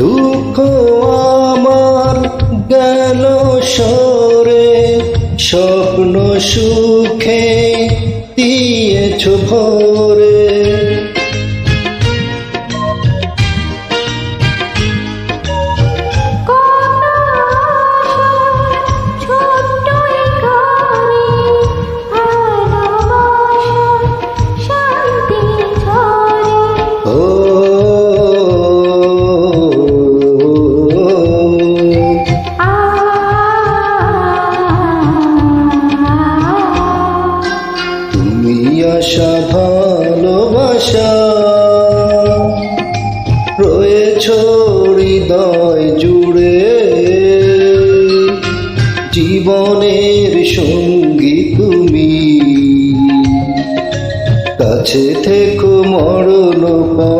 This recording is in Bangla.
দুঃখ আমার গেল সরে স্বপ্ন সুখে দিয়েছ ভরে। আশা ভালোবাসা। রয়েছ হৃদয় জুড়ে। জীবনের সঙ্গী তুমি। কাছে থেকে মরণ পা